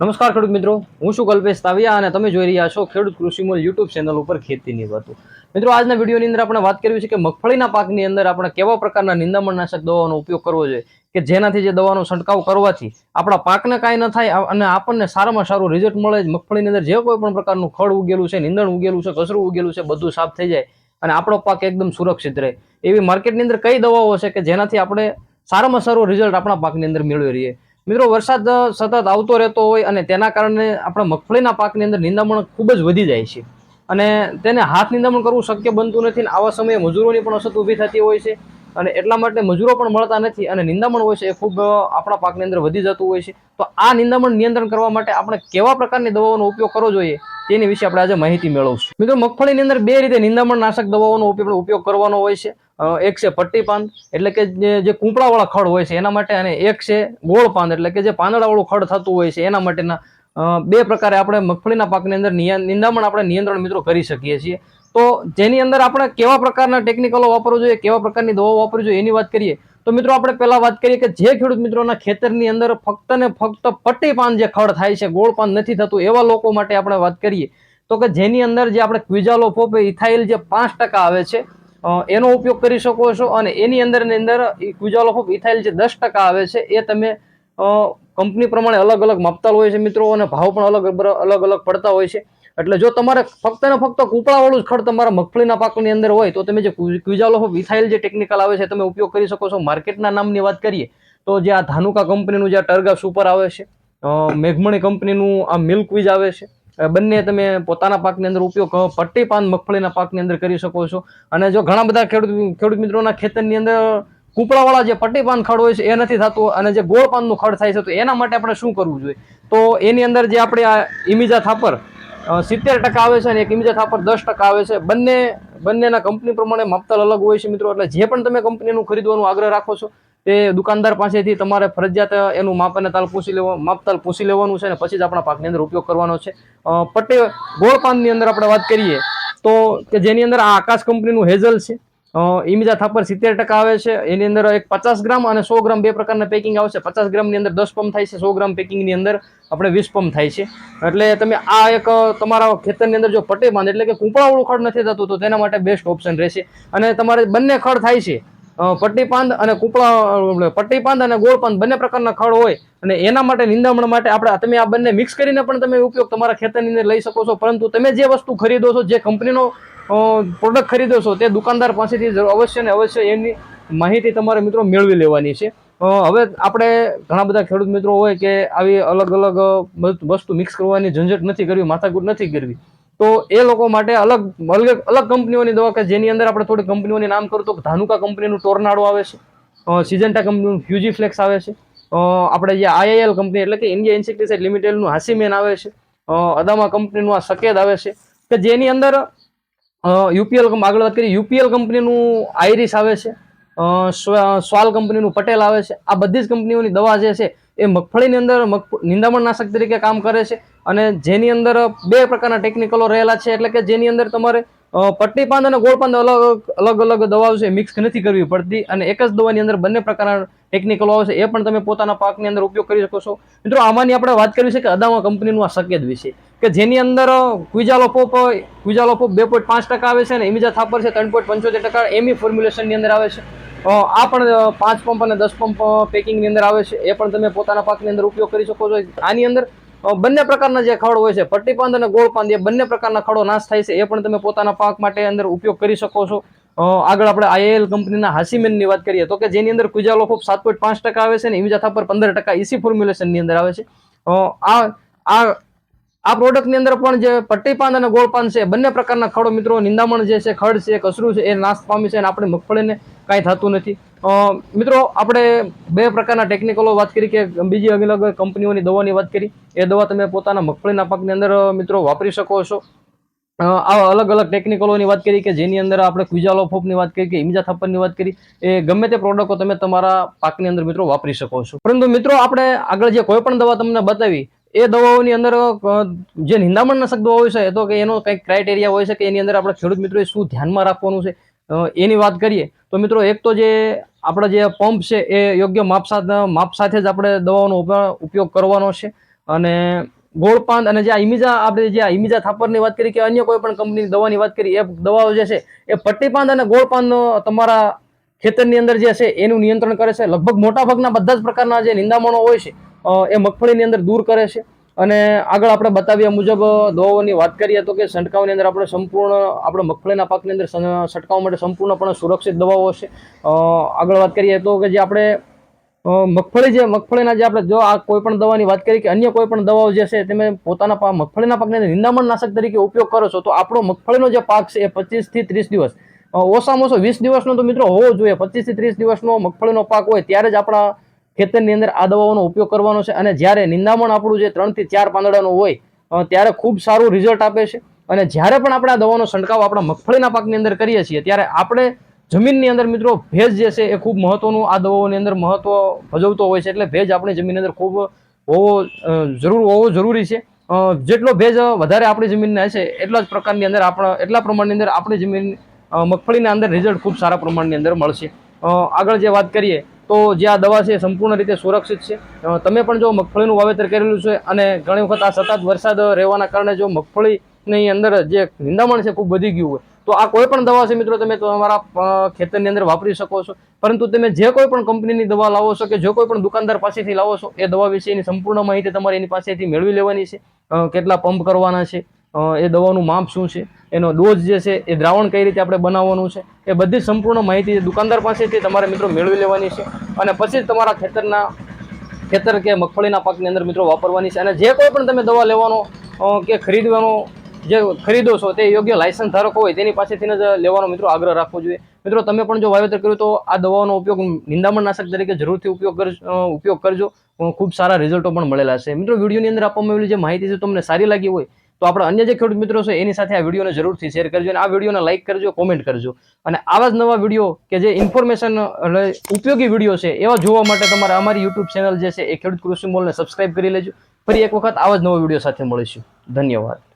નમસ્કાર ખેડૂત મિત્રો. હું છું કલ્પેશ તાવિયા અને તમે જોઈ રહ્યા છો ખેડૂત કૃષિમૂલ યુટ્યુબ ચેનલ ઉપર ખેતીની વાતો મિત્રો, આજના વિડીયોની અંદર આપણે વાત કરવી છે કે મગફળીના પાકની અંદર આપણે કેવા પ્રકારના નિંદામણનાશક દવાનો ઉપયોગ કરવો જોઈએ કે જેનાથી જે દવાનો છંટકાવ કરવાથી આપણા પાકને કાંઈ ન થાય અને આપણને સારામાં સારું રિઝલ્ટ મળે મગફળીની અંદર જે કોઈ પણ પ્રકારનું ખડ ઉગેલું છે, નીંદણ ઉગેલું છે, કચરું ઉગેલું છે, બધું સાફ થઈ જાય અને આપણો પાક એકદમ સુરક્ષિત રહે. એવી માર્કેટની અંદર કઈ દવાઓ છે કે જેનાથી આપણે સારામાં સારું રિઝલ્ટ આપણા પાકની અંદર મેળવી રહીએ? મિત્રો, વરસાદ સતત આવતો રહેતો હોય અને તેના કારણે આપણા મગફળીના પાકની અંદર નિંદામણ ખૂબ જ વધી જાય છે. અને તેને હાથ નિંદામણ કરવું શક્ય બનતું નથી અને આવા સમયે મજૂરોની પણ અસર ઊભી થતી હોય છે અને એટલા માટે મજૂરો પણ મળતા નથી અને નિંદામણ હોય છે એ ખૂબ આપણા પાકની અંદર વધી જતું હોય છે. તો આ નિંદામણ નિયંત્રણ કરવા માટે આપણે કેવા પ્રકારની દવાઓનો ઉપયોગ કરવો જોઈએ તેની વિશે આપણે આજે માહિતી મેળવશું. મિત્રો, મગફળીની અંદર બે રીતે નિંદામણ નાશક દવાઓનો ઉપયોગ કરવાનો હોય છે. એક છે પટ્ટી પાંદ એટલે કે જે કૂંપળાવાળા ખડ હોય છે એના માટે, અને એક છે ગોળ પાંદ એટલે કે જે પાંદડાવાળું ખડ થતું હોય છે એના માટેના બે પ્રકારે આપણે મગફળીના પાકની અંદર નિંદામણ આપણે નિયંત્રણ મિત્રો કરી શકીએ છીએ. તો જેની અંદર આપણે કેવા પ્રકારના ટેકનિકલો વાપરવું જોઈએ, કેવા પ્રકારની દવાઓ વાપરવી જોઈએ એની વાત કરીએ, તો મિત્રો આપણે પહેલા વાત કરીએ કે જે ખેડૂત મિત્રોના ખેતરની અંદર ફક્ત ને ફક્ત પટ્ટી પાન જે ખડ થાય છે ગોળ પાન નથી થતું, એવા લોકો માટે આપણે વાત કરીએ, તો કે જેની અંદર જે આપણે ક્વિઝાલો ફોપે ઇથાઇલ જે પાંચ આવે છે એનો ઉપયોગ કરી શકો છો અને એની અંદરની અંદર ક્વિઝાલો ઓફ ઇથાઇલ જે દસ ટકા આવે છે, એ તમે કંપની પ્રમાણે અલગ અલગ માપતાલ હોય છે મિત્રો અને ભાવ પણ અલગ અલગ અલગ પડતા હોય છે. એટલે જો તમારે ફક્ત ને ફક્ત કૂપળાવાળું જ ખડ તમારા મગફળીના પાકની અંદર હોય તો તમે જે ક્વિઝાલો ઓફ ઇથાઇલ જે ટેકનિકલ આવે છે તમે ઉપયોગ કરી શકો છો. માર્કેટના નામની વાત કરીએ તો જે આ ધાનુકા કંપનીનું જે આ ટર્ગા સુપર આવે છે મેઘમણી કંપનીનું આ મિલ્ક મિલ્કવીજ આવે છે બંને તમે પોતાના પાકની અંદર ઉપયોગ પટ્ટી પાન મગફળીના પાકની અંદર કરી શકો છો. અને જો ઘણા બધા ખેડૂત ખેડૂત મિત્રોના ખેતરની અંદર કૂપળાવાળા જે પટ્ટી પાન ખડ હોય છે, એ નથી થતું. અને જે ગોળ પાનનું ખડ થાય છે, તો એના માટે આપણે શું કરવું જોઈએ? તો એની અંદર જે આપણે આ ઇમિજા થાપર સિત્તેર ટકા આવે છે અને એક ઇમિજા થાપર દસ ટકા આવે છે. બંને, બંનેના કંપની પ્રમાણે માપતાલ અલગ હોય છે મિત્રો. એટલે જે પણ તમે કંપનીનું ખરીદવાનું આગ્રહ રાખો છો તે દુકાનદાર પાસેથી તમારે ફરજિયાત એનું માપ અને તાલ પૂછી લેવા, માપતાલ પૂછી લેવાનું છે અને પછી જ આપણા પાકની અંદર ઉપયોગ કરવાનો છે. પટ્ટે ગોળ પાનની અંદર આપણે વાત કરીએ તો કે જેની અંદર આ આકાશ કંપનીનું હેઝલ છે. ઇમિજા થાપર સિત્તેર ટકા આવે છે, એની અંદર એક પચાસ ગ્રામ અને સો ગ્રામ બે પ્રકારના પેકિંગ આવશે. પચાસ ગ્રામની અંદર દસ પંપ થાય છે, સો ગ્રામ પેકિંગની અંદર આપણે વીસ પંપ થાય છે. એટલે તમે આ એક તમારા ખેતરની અંદર જો પટે બાંધ, એટલે કે કૂંપળાવાળું ખડ નથી થતું, તો તેના માટે બેસ્ટ ઓપ્શન રહેશે. અને તમારે બંને ખડ થાય છે. અ, પટ્ટી પાંદ અને કૂપળા પટ્ટીપાંદ અને ગોળપાંદ બંને પ્રકારના ખડ હોય અને એના માટે નિંદામણ માટે આપણે તમે આ બંને મિક્સ કરીને પણ તમે ઉપયોગ તમારા ખેતરની અંદર લઈ શકો છો. પરંતુ તમે જે વસ્તુ ખરીદો છો જે કંપનીનો પ્રોડક્ટ ખરીદો છો તે દુકાનદાર પાસેથી અવશ્ય ને અવશ્ય એની માહિતી તમારે મિત્રો મેળવી લેવાની છે. હવે આપણે ઘણા બધા ખેડૂત મિત્રો હોય કે આવી અલગ અલગ વસ્તુ મિક્સ કરવાની ઝંઝટ નથી કરવી માથાકૂટ નથી કરવી. તો એ લોકો માટે અલગ અલગ અલગ કંપનીઓની દવા કે જેની અંદર આપણે થોડી કંપનીઓની નામ કરું તો ધાનુકા કંપનીનું ટોર્નાડો આવે છે. સિજન્ટા કંપનીનું ફ્યુજીફ્લેક્સ આવે છે. આપણે જે આઈઆઈએલ કંપની એટલે કે ઇન્ડિયા ઇન્સેક્ટિસાઇડ લિમિટેડનું હાસીમેન આવે છે. અદામા કંપનીનું આ સકેદ આવે છે. કે જેની અંદર યુપીએલ આગળ વાત કરીએ, યુપીએલ કંપનીનું આઈરિસ આવે છે. સ્વાલ કંપનીનું પટેલ આવે છે. આ બધી જ કંપનીઓની દવા જે છે એ મગફળીની અંદર નિંદામણ નાશક તરીકે કામ કરે છે અને જેની અંદર બે પ્રકારના ટેકનિકલો રહેલા છે એટલે કે જેની અંદર તમારે પટ્ટી પાંદ અને ગોળ પાંદ અલગ અલગ અલગ દવાઓ છે મિક્સ નથી કરવી પડતી અને એક જ દવાની અંદર બંને પ્રકારના ટેકનિકલો આવે છે, એ પણ તમે પોતાના પાકની અંદર ઉપયોગ કરી શકો છો. મિત્રો, આમાંની આપણે વાત કરવી છે કે અદામા કંપનીનું આ સકેદ વિશે, કે જેની અંદર ક્વિઝાલો પોપ ક્વિઝાલો પોપ બે પોઈન્ટ પાંચ ટકા આવે છે અને ઇમિજા થાપર છે ત્રણ પોઈન્ટ પંચોતેર ટકા, એમી ફોર્મ્યુલેશનની અંદર આવે છે. આ પણ પાંચ પંપ અને દસ પંપ પેકિંગની અંદર આવે છે. એ પણ તમે પોતાના પાકની અંદર ઉપયોગ કરી શકો છો. આની અંદર બંને પ્રકારના જે ખડ હોય છે પટ્ટી પાંદ અને ગોળ પાંદ એ બંને પ્રકારના ખડો નાશ થાય છે. એ પણ તમે પોતાના પાક માટે અંદર ઉપયોગ કરી શકો છો. આગળ આપણે આઈએલ કંપનીના હાસીમેનની વાત કરીએ, તો કે જેની અંદર કુજાલો ખૂબ સાત પોઈન્ટ પાંચ ટકા આવે છે ને ઇમિજા થાપર પંદર ટકા ઇસી ફોર્મ્યુલેશનની અંદર આવે છે. આ આ આ પ્રોડક્ટની અંદર પણ જે પટ્ટી પાન અને ગોળ પાન છે, બંને પ્રકારના ખડો મિત્રો, નિંદામણ જે છે, ખડ છે, કસરું છે, એ નાશ પામી છે અને આપણે મગફળીને કાંઈ થતું નથી. મિત્રો, આપણે બે પ્રકારના ટેકનિકલો વાત કરી કે બીજી અલગ અલગ કંપનીઓની દવાની વાત કરી. એ દવા તમે પોતાના મગફળીના પાકની અંદર મિત્રો, વાપરી શકો છો. આ અલગ અલગ ટેકનિકલોની વાત કરી કે જેની અંદર આપણે ક્વિઝાલો ફોપની વાત કરી કે ઇમિજા થપ્પરની વાત કરી. એ ગમે તે પ્રોડક્ટો તમે તમારા પાકની અંદર મિત્રો વાપરી શકો છો. પરંતુ મિત્રો, આપણે આગળ જે કોઈ પણ દવા તમને બતાવી એ દવાઓની અંદર જે નિંદામણનાશક હોય છે તો કે એનો કંઈક ક્રાઇટેરિયા હોય છે કે એની અંદર આપણે ખેડૂત મિત્રોએ શું ધ્યાનમાં રાખવાનું છે? એની વાત કરીએ, તો મિત્રો એક તો જે આપણા જે પંપ છે, એ યોગ્ય માપ સાથે માપ સાથે જ આપણે દવાઓનો ઉપ- ઉપયોગ કરવાનો છે. અને ગોળપાંદ અને જે ઇમિજા આપણે જે ઇમિજા થાપરની વાત કરી કે અન્ય કોઈ પણ કંપનીની દવાની વાત કરી એ દવાઓ જે છે, એ પટ્ટીપાંદ અને ગોળપાંદનો તમારા ખેતરની અંદર જે છે, એનું નિયંત્રણ કરે છે. લગભગ મોટા ભાગના બધા જ પ્રકારના જે નિંદામણો હોય છે એ મગફળીની અંદર દૂર કરે છે. અને આગળ આપણે બતાવ્યા મુજબ દવાઓની વાત કરીએ તો કે છંટકાવની અંદર આપણે સંપૂર્ણ, આપણે મગફળીના પાકની અંદર છંટકાવ માટે સંપૂર્ણપણે સુરક્ષિત દવાઓ છે. આગળ વાત કરીએ તો કે જે આપણે મગફળી જે, મગફળીના જે આપણે જો આ કોઈ પણ દવાની વાત કરી કે અન્ય કોઈ પણ દવાઓ જે છે, તમે પોતાના પાક મગફળીના પાકને નિંદામણ નાશક તરીકે ઉપયોગ કરો છો, તો આપણો મગફળીનો જે પાક છે એ પચીસથી ત્રીસ દિવસ. ઓછામાં ઓછો વીસ દિવસનો તો મિત્રો હોવો જોઈએ. પચીસથી ત્રીસ દિવસનો મગફળીનો પાક હોય, ત્યારે જ આપણા ખેતરની અંદર આ દવાઓનો ઉપયોગ કરવાનો છે અને જ્યારે નિંદામણ આપણું જે ત્રણથી ચાર પાંદડાનું હોય ત્યારે ખૂબ સારું રિઝલ્ટ આપે છે. અને જ્યારે પણ આપણે આ દવાનો છંટકાવ આપણા મગફળીના પાકની અંદર કરીએ છીએ, ત્યારે આપણે જમીનની અંદર મિત્રો ભેજ જે છે એ ખૂબ મહત્વનું આ દવાઓની અંદર મહત્વ ભજવતો હોય છે. એટલે ભેજ આપણી જમીનની અંદર ખૂબ હોવો જરૂર હોવો જરૂરી છે. જેટલો ભેજ વધારે આપણી જમીનને હશે એટલા જ પ્રકારની અંદર આપણા, એટલા પ્રમાણની અંદર આપણી જમીન મગફળીના અંદર રિઝલ્ટ ખૂબ સારા પ્રમાણની અંદર મળશે. આગળ જે વાત કરીએ તો જે આ દવા છે સંપૂર્ણ રીતે સુરક્ષિત છે. તમે પણ જો મગફળીનું વાવેતર કરેલું છે અને ઘણી વખત આ સતત વરસાદ રહેવાના કારણે જો મગફળીની અંદર જે નિંદામણ છે ખૂબ વધી ગયું હોય, તો આ કોઈ પણ દવા છે મિત્રો તમે તમારા ખેતરની અંદર વાપરી શકો છો. પરંતુ તમે જે કોઈ પણ કંપનીની દવા લાવો છો કે જે કોઈ પણ દુકાનદાર પાસેથી લાવો છો, એ દવા વિશેની સંપૂર્ણ માહિતી તમારે એની પાસેથી મેળવી લેવાની છે. કેટલા પંપ કરવાના છે એ દવાનું માપ શું છે? એનો ડોઝ જે છે એ દ્રાવણ કઈ રીતે આપણે બનાવવાનું છે, એ બધી સંપૂર્ણ માહિતી દુકાનદાર પાસેથી તમારે મિત્રો મેળવી લેવાની છે. અને પછી જ તમારા ખેતરના, ખેતર કે મગફળીના પાકની અંદર મિત્રો વાપરવાની છે. અને જે કોઈ પણ તમે દવા લેવાનો કે ખરીદવાનો, જે ખરીદો છો તે યોગ્ય લાયસન્સ ધારક હોય તેની પાસેથી જ લેવાનો મિત્રો આગ્રહ રાખવો જોઈએ. મિત્રો તમે પણ જો વાવેતર કર્યું તો આ દવાઓનો ઉપયોગ નિંદામણ નાશક તરીકે જરૂરથી ઉપયોગ ઉપયોગ કરજો. ખૂબ સારા રિઝલ્ટો પણ મળેલા છે. મિત્રો વિડીયોની અંદર આપવામાં આવેલી જે માહિતી છે તમને સારી લાગી હોય તો આપણા અન્ય જે ખેડૂત મિત્રો છે, એની સાથે આ વિડીયોને જરૂરથી શેર કરજો અને આ વિડીયોને લાઇક કરજો કોમેન્ટ કરજો. અને આવા જ નવા વીડિયો કે જે ઇન્ફોર્મેશન ઉપયોગી વીડિયો છે, એવા જોવા માટે તમારે અમારી યુટ્યુબ ચેનલ જે છે, એ ખેડૂત કૃષિ મોલને સબસ્ક્રાઇબ કરી લેજો. ફરી એક વખત આવા જ નવા વીડિયો સાથે મળીશું. ધન્યવાદ.